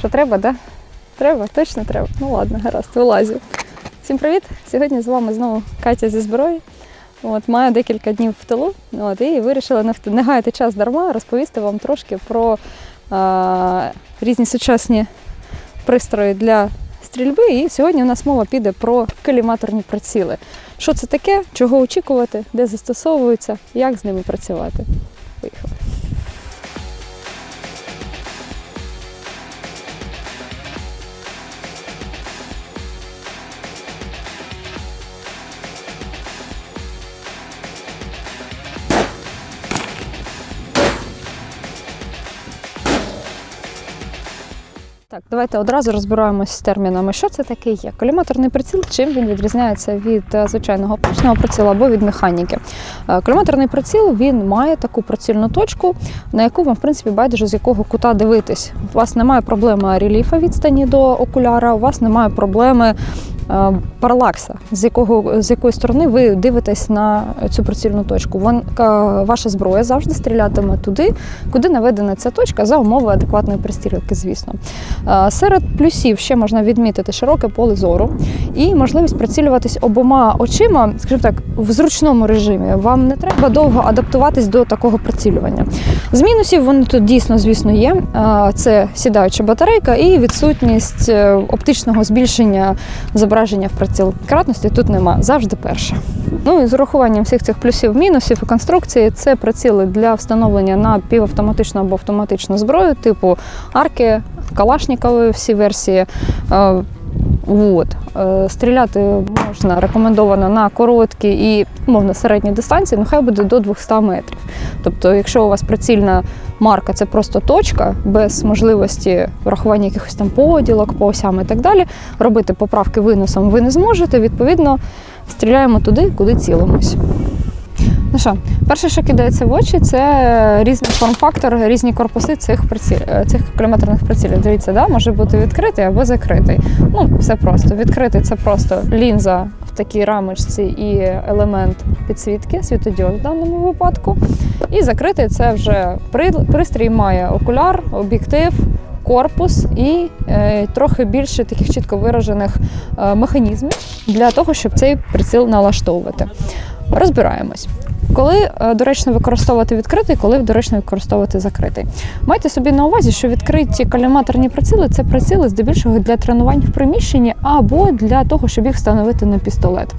Що треба, да? Треба, точно треба. Ну ладно, гаразд, вилазю. Всім привіт! Сьогодні з вами знову Катя зі зброї. От, маю декілька днів в тилу. От, і вирішила не, не гаяти час дарма, розповісти вам трошки про а, різні сучасні пристрої для стрільби. І сьогодні у нас мова піде про каліматорні приціли. Що це таке, чого очікувати, де застосовуються, як з ними працювати. Поїхали. Так, давайте одразу розбираємось з термінами. Що це таке є? Коліматорний приціл, чим він відрізняється від е, звичайного оптичного прицілу або від механіки. Е, Коліматорний приціл він має таку прицільну точку, на яку вам, в принципі, байдуже з якого кута дивитись. У вас немає проблеми рельєфа відстані до окуляра, у вас немає проблеми е, паралакса, з якого з якої сторони ви дивитесь на цю прицільну точку. Вон, ваша зброя завжди стрілятиме туди, куди наведена ця точка за умови адекватної пристрілки, звісно. Е, Серед плюсів ще можна відмітити широке поле зору і можливість прицілюватись обома очима, скажімо так, в зручному режимі. Вам не треба довго адаптуватись до такого прицілювання. З мінусів вони тут дійсно, звісно, є. Е, Це сідаюча батарейка і відсутність е, оптичного збільшення зображення в приціл. Кратності тут нема, завжди перша. Ну і з урахуванням всіх цих плюсів, мінусів і конструкції, це приціли для встановлення на півавтоматичну або автоматичну зброю, типу арки, Калашнікової всі версії. Е, От. Е, Стріляти можна рекомендовано на короткі і мовно середні дистанції, ну хай буде до 200 метрів. Тобто, якщо у вас прицільна марка це просто точка, без можливості врахування якихось там поділок, по осям і так далі, робити поправки виносом ви не зможете. Відповідно, стріляємо туди, куди цілимось. Ну що, перше, що кидається в очі, це різний форм-фактор, різні корпуси цих приціль, е, цих каліматорних прицілів. Дивіться, да? може бути відкритий або закритий. Ну, все просто. Відкритий це просто лінза в такій рамочці і елемент підсвітки, світодіод в даному випадку. І закритий це вже пристрій має окуляр, об'єктив. Корпус і е, трохи більше таких чітко виражених е, механізмів для того, щоб цей приціл налаштовувати. Розбираємось. Коли е, доречно використовувати відкритий, коли доречно використовувати закритий. Майте собі на увазі, що відкриті каліматорні приціли це приціли здебільшого для тренувань в приміщенні або для того, щоб їх встановити на пістолет.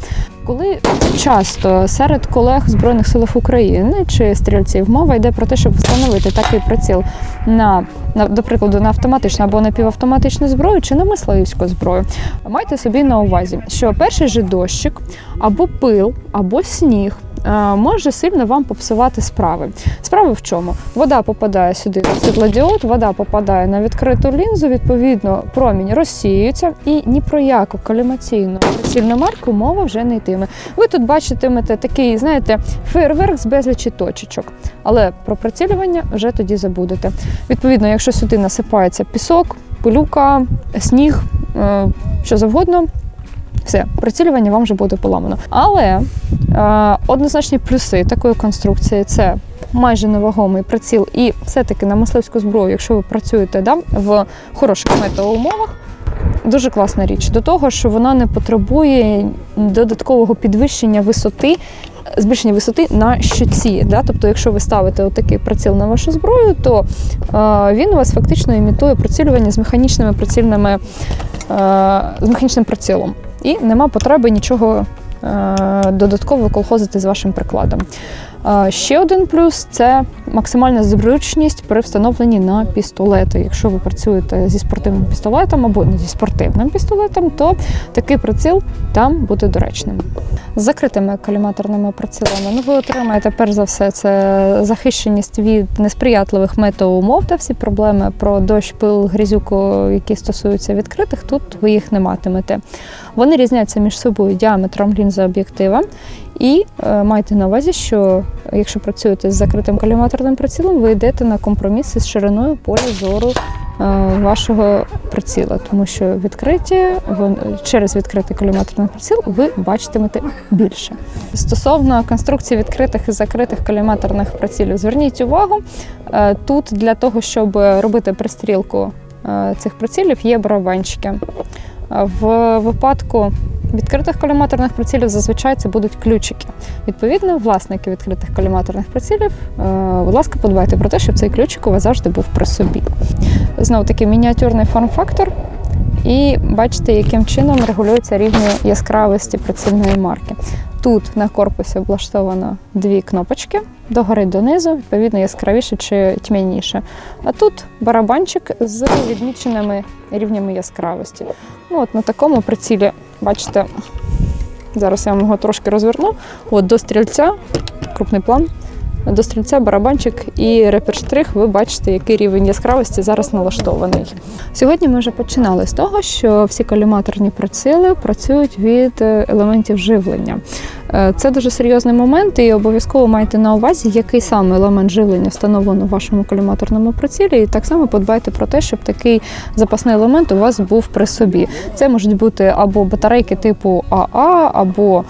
Коли часто серед колег Збройних сил України чи стрільців мова йде про те, щоб встановити такий приціл на, на до прикладу, на автоматичну або напівавтоматичну зброю чи на мисливську зброю, майте собі на увазі, що перший же дощик або пил, або сніг. Е, Може сильно вам попсувати справи. Справа в чому? Вода попадає сюди на світлодіод, вода попадає на відкриту лінзу, відповідно, промінь розсіюється, і ні про яку калімаційну прицільну марку мова вже не йтиме. Ви тут бачитимете такий, знаєте, фейерверк з безлічі точечок, але про прицілювання вже тоді забудете. Відповідно, якщо сюди насипається пісок, пилюка, сніг, е, що завгодно. Все, прицілювання вам вже буде поламано. Але е, однозначні плюси такої конструкції це майже невагомий приціл, і все-таки на мисливську зброю, якщо ви працюєте да, в хороших метеоумовах, дуже класна річ. До того, що вона не потребує додаткового підвищення висоти. Збільшення висоти на щоці. Да? Тобто, якщо ви ставите отакий приціл на вашу зброю, то е, він у вас фактично імітує прицілювання з механічними прицільними, е, з механічним прицілом. І нема потреби нічого е, додатково колхозити з вашим прикладом. Е, Ще один плюс це максимальна зручність при встановленні на пістолети. Якщо ви працюєте зі спортивним пістолетом або не зі спортивним пістолетом, то такий приціл там буде доречним. З закритими каліматорними прицілами ну, ви отримаєте перш за все це захищеність від несприятливих метеоумов та всі проблеми про дощ, пил, грізюку, які стосуються відкритих, тут ви їх не матимете. Вони різняться між собою діаметром лінзи об'єктива. І е, майте на увазі, що якщо працюєте з закритим каліматорним прицілом, ви йдете на компроміс із шириною поля зору е, вашого приціла, тому що відкриті через відкритий каліматорний приціл ви бачитимете більше. Стосовно конструкції відкритих і закритих каліматорних прицілів, зверніть увагу, е, тут для того, щоб робити пристрілку цих прицілів є барабанчики. В випадку відкритих коліматорних прицілів зазвичай це будуть ключики. Відповідно, власники відкритих коліматорних прицілів, е, будь ласка, подбайте про те, щоб цей ключик у вас завжди був при собі. Знову таки мініатюрний форм-фактор. І бачите, яким чином регулюються рівні яскравості прицільної марки. Тут на корпусі облаштовано дві кнопочки догори донизу, відповідно, яскравіше чи тьмяніше. А тут барабанчик з відміченими рівнями яскравості. Ну, от на такому прицілі, бачите, зараз я вам його трошки розверну. От до стрільця, крупний план. До стрільця барабанчик і реперштрих, ви бачите, який рівень яскравості зараз налаштований. Сьогодні ми вже починали з того, що всі коліматорні приціли працюють від е, елементів живлення. Е, Це дуже серйозний момент, і обов'язково майте на увазі, який саме елемент живлення встановлено в вашому коліматорному прицілі. І так само подбайте про те, щоб такий запасний елемент у вас був при собі. Це можуть бути або батарейки типу АА, або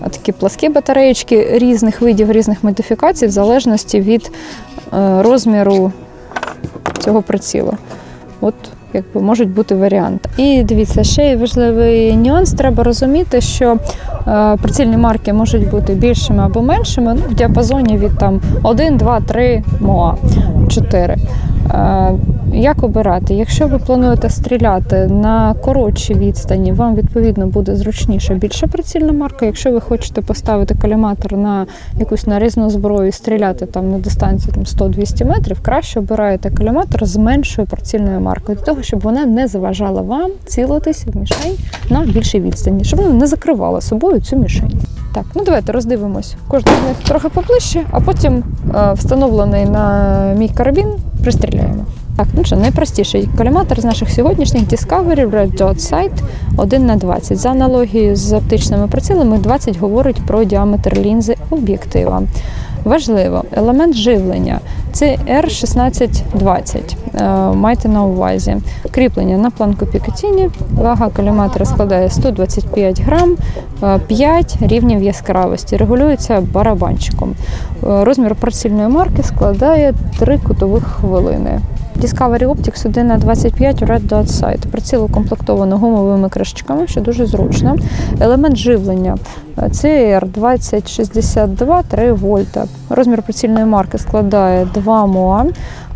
такі пласкі батареєчки різних видів, різних модифікацій, в залежності від е, розміру цього прицілу. От якби можуть бути варіанти. І дивіться, ще важливий нюанс. Треба розуміти, що е, прицільні марки можуть бути більшими або меншими, ну, в діапазоні від там 1, 2, 3 МОА, 4. Е, як обирати? Якщо ви плануєте стріляти на коротшій відстані, вам відповідно буде зручніше більша прицільна марка. Якщо ви хочете поставити коліматор на якусь нарізну зброю і стріляти там на дистанції там, 100-200 метрів, краще обираєте коліматор з меншою прицільною маркою, для того, щоб вона не заважала вам цілитись в мішень на більшій відстані, щоб вона не закривала собою цю мішень. Так, ну давайте роздивимось кожну з них трохи поближче, а потім е, встановлений на мій карабін пристріляємо. Так, ну що, найпростіший коліматор з наших сьогоднішніх Discovery Red Dot Sight 1 на 20. За аналогією з оптичними прицілами, 20 говорить про діаметр лінзи об'єктива. Важливо, елемент живлення це R1620. Е, Майте на увазі. Кріплення на планку Пікатіні. Вага коліматора складає 125 грам, е, 5 рівнів яскравості. Регулюється барабанчиком. Е, Розмір прицільної марки складає 3 кутових хвилини. Discovery Optics 1 на 25 Red Dot Sight. Приціл укомплектовано гумовими кришечками, що дуже зручно. Елемент живлення CR 2062 3 вольта. Розмір прицільної марки складає 2 МОА.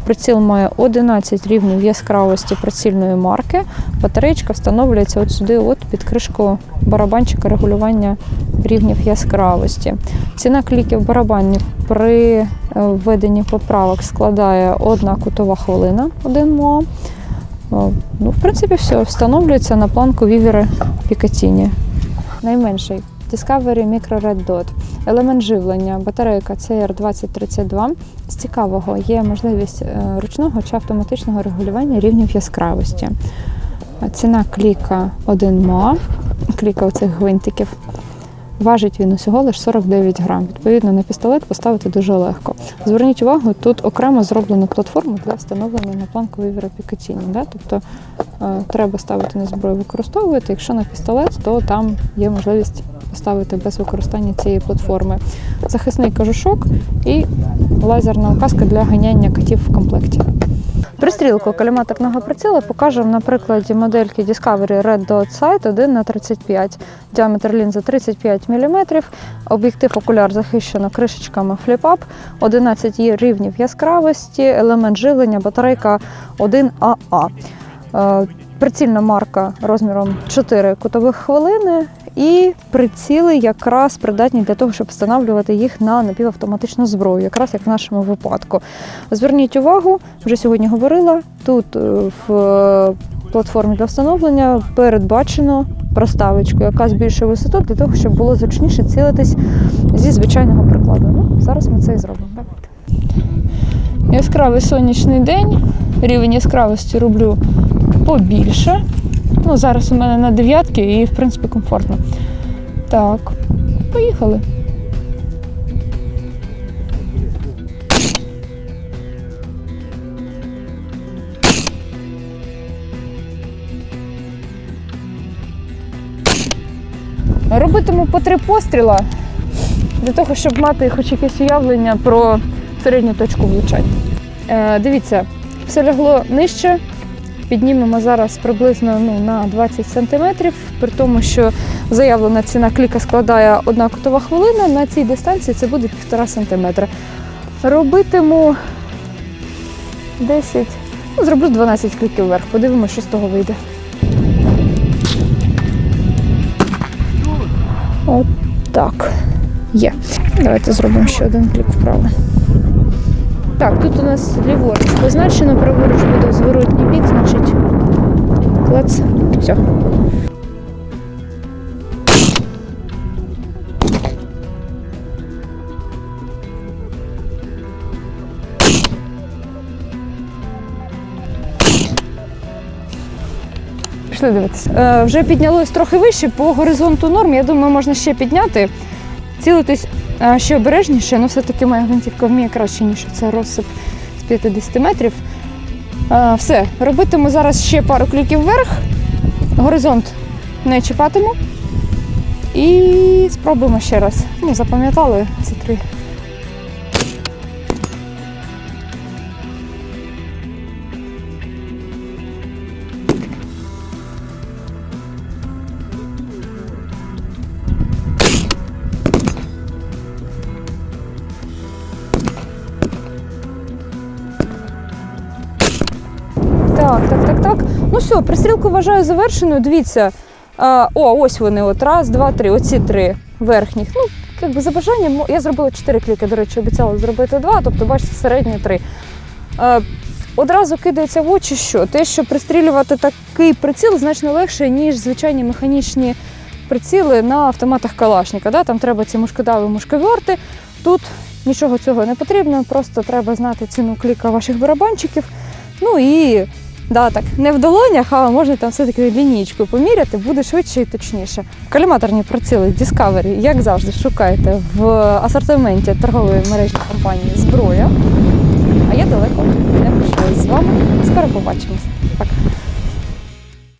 Приціл має 11 рівнів яскравості прицільної марки. Батареєчка встановлюється от сюди, от під кришку барабанчика регулювання рівнів яскравості. Ціна кліків барабанів при введенні поправок складає 1 кутова хвилина, 1 МОА. О, Ну, в принципі, все. Встановлюється на планку вівери Пікатіні. Найменший Discovery Micro Red Dot. Елемент живлення, батарейка CR2032. З цікавого є можливість е, ручного чи автоматичного регулювання рівнів яскравості. Ціна кліка 1 МОА, кліка оцих гвинтиків. Важить він усього лише 49 грам. Відповідно, на пістолет поставити дуже легко. Зверніть увагу, тут окремо зроблено платформу для встановлення на планку вівера Да? Тобто е, треба ставити на зброю, використовувати. Якщо на пістолет, то там є можливість поставити без використання цієї платформи. Захисний кажушок і лазерна указка для ганяння котів в комплекті. Пристрілку коліматорного приціла покажемо на прикладі модельки Discovery Red Dot Sight 1 на 35 Діаметр лінзи 35 мм. Об'єктив окуляр захищено кришечками фліп-ап, 11 є рівнів яскравості, елемент живлення, батарейка 1АА. Прицільна марка розміром 4 кутових хвилини. І приціли якраз придатні для того, щоб встановлювати їх на напівавтоматичну зброю, якраз як в нашому випадку. Зверніть увагу, вже сьогодні говорила, тут е, в платформі для встановлення передбачено проставочку, яка збільшує висоту для того, щоб було зручніше цілитись зі звичайного прикладу. Ну, зараз ми це і зробимо. Давайте. Яскравий сонячний день. Рівень яскравості роблю побільше. Ну, зараз у мене на дев'ятки і, в принципі, комфортно. Так, поїхали. Робитиму по три постріла для того, щоб мати хоч якесь уявлення про середню точку влучання. Е, дивіться, все лягло нижче, піднімемо зараз приблизно ну, на 20 см, при тому, що заявлена ціна кліка складає одна кутова хвилина, на цій дистанції це буде 1,5 см. Робитиму 10, ну, зроблю 12 кліків вверх, подивимося, що з того вийде. От так. Є. Давайте зробимо ще один клік вправо. Так, тут у нас ліворуч позначено, праворуч буде зворотній бік, значить клац. Все. Пішли дивитися. Е, вже піднялось трохи вище по горизонту норм. Я думаю, можна ще підняти. Цілитись ще обережніше, але все-таки моя гвинтівка вміє краще, ніж це розсип з 50 метрів. Все, робитиму зараз ще пару кліків вверх. Горизонт не чіпатиму. І спробуємо ще раз. Ну, запам'ятали ці три. Ну все, пристрілку вважаю завершеною. Дивіться. А, о, ось вони. От раз, два, три. Оці три верхніх. Ну, якби за бажанням, я зробила чотири кліки, до речі, обіцяла зробити два, тобто, бачите, середні три. А, одразу кидається в очі, що те, що пристрілювати такий приціл значно легше, ніж звичайні механічні приціли на автоматах Калашника. Да? Там треба ці мушкодаві мушковерти. Тут нічого цього не потрібно, просто треба знати ціну кліка ваших барабанчиків. Ну і да, так, не в долонях, а можна там все-таки лінійкою поміряти, буде швидше і точніше. Каліматорні приціли Discovery, як завжди, шукайте в асортименті торгової мережі компанії Зброя. А я далеко не прощаюсь з вами. Скоро побачимось. Пока.